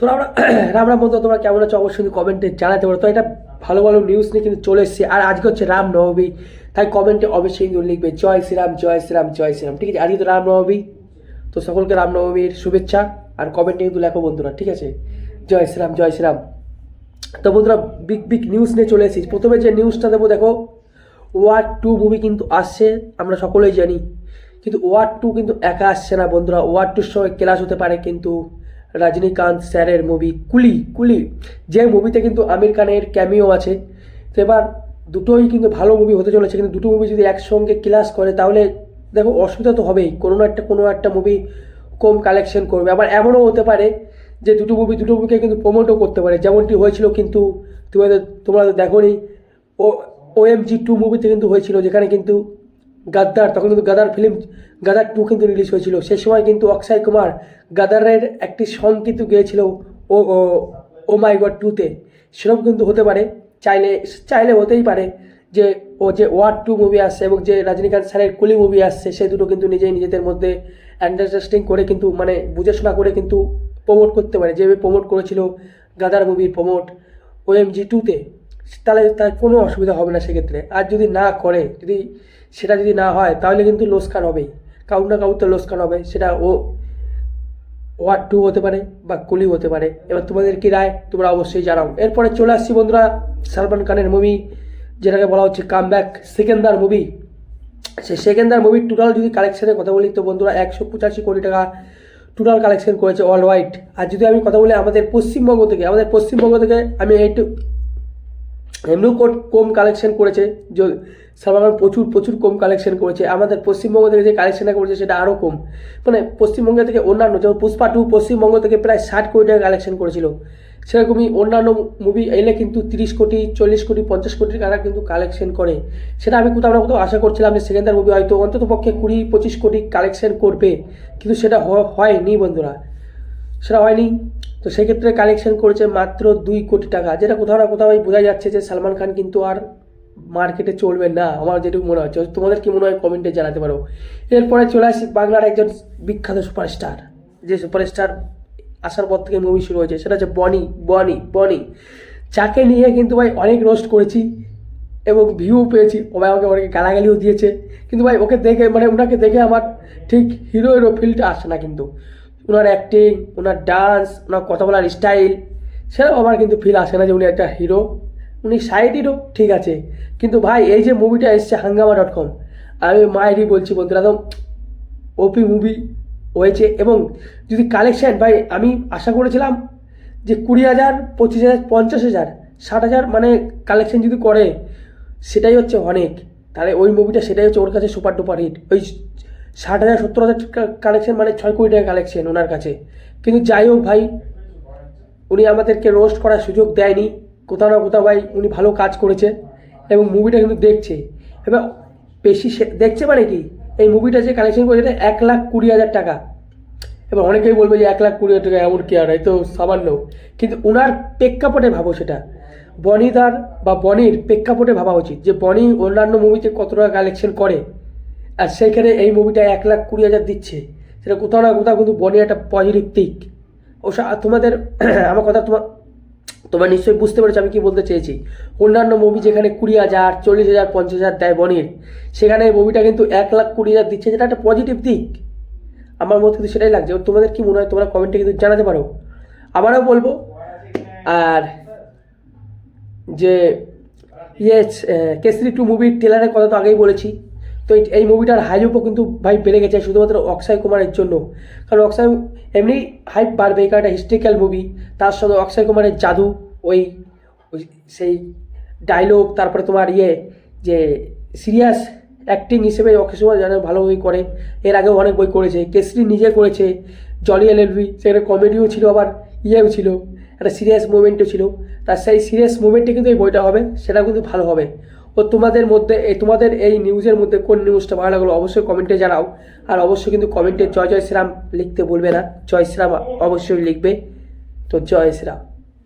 তো আমরা রাম রাম বন্ধু, তোমরা কেমন আছো? অবশ্যই কিন্তু কমেন্টে জানাতে পারো। তো এটা ভালো ভালো নিউজ নিয়ে কিন্তু চলে এসেছে। আর আজকে হচ্ছে রাম নবমী, তাই কমেন্টে অবশ্যই কিন্তু লিখবে, জয় শ্রীরাম জয় শ্রীরাম জয় শ্রীরাম। ঠিক আছে? আজকে তো রাম নবমী, তো সকলকে রাম নবমীর শুভেচ্ছা। আর কমেন্টে কিন্তু লেখো বন্ধুরা, ঠিক আছে? জয় শ্রীরাম জয় শ্রীরাম। তো বন্ধুরা বিগ বিগ নিউজ নিয়ে চলে এসেছি। প্রথমে যে নিউজটা দেবো, দেখো ওয়ার টু মুভি কিন্তু আসছে, আমরা সকলেই জানি। কিন্তু ওয়ার টু কিন্তু একা আসছে না বন্ধুরা। ওয়ার টুর সময় ক্লাস হতে পারে কিন্তু রজনীকান্ত স্যারের মুভি কুলি কুলি, যে মুভিতে কিন্তু আমির খানের ক্যামিও আছে। তো এবার দুটোই কিন্তু ভালো মুভি হতে চলেছে, কিন্তু দুটো মুভি যদি একসঙ্গে ক্লাস করে, তাহলে দেখো অসুবিধা তো হবেই। কোনো না একটা, কোনো একটা মুভি কম কালেকশন করবে। আবার এমনও হতে পারে যে দুটো মুভি দুটো মুভিকে কিন্তু প্রমোটও করতে পারে। যেমনটি হয়েছিল কিন্তু তোমাদের তোমরা তো দেখোনি, ও ও এম জি টু মুভিতে কিন্তু হয়েছিল, যেখানে কিন্তু গাদ্দার, তখন কিন্তু গাদার ফিল্ম গাদার টু কিন্তু রিলিজ হয়েছিল। সে সময় কিন্তু অক্ষয় কুমার গাদারের একটি সং কিন্তু গিয়েছিল, ও ও মাই গড টুতে সেরকম কিন্তু হতে পারে, চাইলে চাইলে হতেই পারে যে, ও যে ওয়ার টু মুভি আসছে এবং যে রজনীকান্ত স্যারের কুলি মুভি আসছে, সে দুটো কিন্তু নিজেই নিজেদের মধ্যে আন্ডারস্ট্যান্ডিং করে কিন্তু মানে বুঝাশোনা করে কিন্তু প্রমোট করতে পারে। যেভাবে প্রমোট করেছিল গাদার মুভির প্রমোট ও এম জি টুতে তাহলে তার কোনো অসুবিধা হবে না সেক্ষেত্রে। আর যদি না করে, যদি সেটা যদি না হয়, তাহলে কিন্তু লোসকান হবেই। কাউর না কাউর তো লোসকান হবে, সেটা ও ওয়ার্ড টু হতে পারে বা কুলি হতে পারে। এবার তোমাদের কি রায়? তোমরা অবশ্যই জানাও। এরপরে চলে আসছি বন্ধুরা, সালমান খানের মুভি যেটাকে বলা হচ্ছে কাম ব্যাক সেকেন্দার মুভি সে সেকেন্দার মুভির টোটাল যদি কালেকশনের কথা বলি, তো বন্ধুরা একশো পঁচাশি কোটি টাকা টোটাল কালেকশন করেছে অল হোয়াইট আর যদি আমি কথা বলি আমাদের পশ্চিমবঙ্গ থেকে, আমাদের পশ্চিমবঙ্গ থেকে আমি একটু এমনিও কম কালেকশন করেছে সালমান প্রচুর প্রচুর কম কালেকশন করেছে, আমাদের পশ্চিমবঙ্গ থেকে যে কালেকশনটা করেছে সেটা আরও কম। মানে পশ্চিমবঙ্গ থেকে অন্যান্য, যেমন পুষ্পা টু পশ্চিমবঙ্গ থেকে প্রায় ষাট কোটি টাকা কালেকশন করেছিল। সেরকমই অন্যান্য মুভি এলে কিন্তু তিরিশ কোটি, চল্লিশ কোটি, পঞ্চাশ কোটি টাকা কিন্তু কালেকশন করে। সেটা আমি কোথাও না কোথাও আশা করছিলাম যে সেকেন্ডার মুভি হয়তো অন্তত পক্ষে কুড়ি, পঁচিশ কোটি কালেকশন করবে। কিন্তু সেটা হয়নি বন্ধুরা। সেটা হয়নি। তো সেক্ষেত্রে কালেকশন করেছে মাত্র দুই কোটি টাকা। যেটা কোথাও না কোথাও বোঝা যাচ্ছে যে সালমান খান কিন্তু আর মার্কেটে চলবে না। আমার যেটুকু মনে হচ্ছে। তোমাদের কি মনে হয়? কমেন্টে জানাতে পারো। এরপরে চলে আসি বাংলার একজন বিখ্যাত সুপারস্টার যে সুপারস্টার আসার পর থেকে মুভি শুরু হয়েছে, সেটা হচ্ছে বনি বনি বনি যাকে নিয়ে কিন্তু ভাই অনেক রোস্ট করেছি এবং ভিউ পেয়েছি। ও ভাই আমাকে অনেকে গালাগালিও দিয়েছে। কিন্তু ভাই ওকে দেখে মানে ওনাকে দেখে আমার ঠিক হিরো হিরো ফিলটা আসে না কিন্তু। ওনার অ্যাক্টিং ওনার ডান্স ওনার কথা বলার স্টাইল সেরকম আমার কিন্তু ফিল আসে না যে উনি একটা হিরো উনি সাইড হিরো ঠিক আছে। কিন্তু ভাই, এই যে মুভিটা এসছে হাঙ্গামা ডট কম আমি মায়েরই বলছি বন্ধুরা, একদম ওপি মুভি হয়েছে এবং যদি কালেকশান ভাই, আমি আশা করেছিলাম যে কুড়ি হাজার, পঁচিশ হাজার, পঞ্চাশ হাজার, ষাট হাজার মানে কালেকশন যদি করে, সেটাই হচ্ছে অনেক। তাহলে ওই মুভিটা সেটাই হচ্ছে ওর কাছে সুপার ডুপার হিট ওই ষাট হাজার, সত্তর হাজার কালেকশন মানে ছয় কোটি টাকা কালেকশন ওনার কাছে। কিন্তু যাই হোক ভাই, উনি আমাদেরকে রোস্ট করার সুযোগ দেয়নি। কোথাও না কোথাও ভাই উনি ভালো কাজ করেছে এবং মুভিটা কিন্তু দেখছে। এবার বেশি দেখছে মানে কি? এই মুভিটা যে কালেকশন করেছে এটা এক লাখ কুড়ি হাজার টাকা। এবার অনেকেই বলবে যে এক লাখ কুড়ি হাজার টাকা এমন কি আর, এই তো সামান্য। কিন্তু ওনার প্রেক্ষাপটে ভাবো সেটা। বনিদার বা বনির প্রেক্ষাপটে ভাবা উচিত যে বনি অন্যান্য মুভিতে কত টাকা কালেকশন করে। আর সেইখানে এই মুভিটা এক লাখ কুড়ি হাজার দিচ্ছে। সেটা কোথাও না কোথাও কিন্তু বনি একটা পজিটিভ দিক। ও তোমাদের, আমার কথা তোমার তোমরা নিশ্চয়ই বুঝতে পেরেছ আমি কি বলতে চেয়েছি। অন্যান্য মুভি যেখানে কুড়ি হাজার, চল্লিশ হাজার, পঞ্চাশ হাজার দেয় বনির, সেখানে এই মুভিটা কিন্তু এক লাখ কুড়ি হাজার দিচ্ছে। যেটা একটা পজিটিভ দিক। আমার মত কিন্তু সেটাই লাগছে। তোমাদের কি মনে হয়? তোমরা কমেন্টে কিন্তু জানাতে পারো। আবারও বলব, আর যে ইয়ে কেসরি টু মুভির ট্রেলারের কথা তো আগেই বলেছি। তো এই- মুভিটার হাইপও কিন্তু ভাই বেড়ে গেছে শুধুমাত্র অক্ষয় কুমারের জন্য। কারণ অক্ষয় এমনি হাইপ বাড়বে, কারণ একটা হিস্ট্রিক্যাল মুভি তার সঙ্গে অক্ষয় কুমারের জাদু, ওই সেই ডায়লগ তারপরে তোমার ইয়ে যে সিরিয়াস অ্যাক্টিং হিসেবে অক্ষয় কুমার যেন ভালো বই করে। এর আগেও অনেক বই করেছে, কেসরি নিজে করেছে জলি এলএলবি সেখানে কমেডিও ছিল আবার, ইয়েও ছিল, একটা সিরিয়াস মুভমেন্টও ছিল। তার সেই সিরিয়াস মুভমেন্টে কিন্তু এই বইটা হবে সেটা কিন্তু ভালো হবে। ও তোমাদের মধ্যে এই তোমাদের এই নিউজের মধ্যে কোন নিউজটা ভালো লাগল অবশ্যই কমেন্টে জানাও। আর অবশ্যই কিন্তু কমেন্টে জয় জয় শ্রীরাম লিখতে বলবে না। জয় শ্রীরাম অবশ্যই লিখবে। তো জয় শ্রীরাম।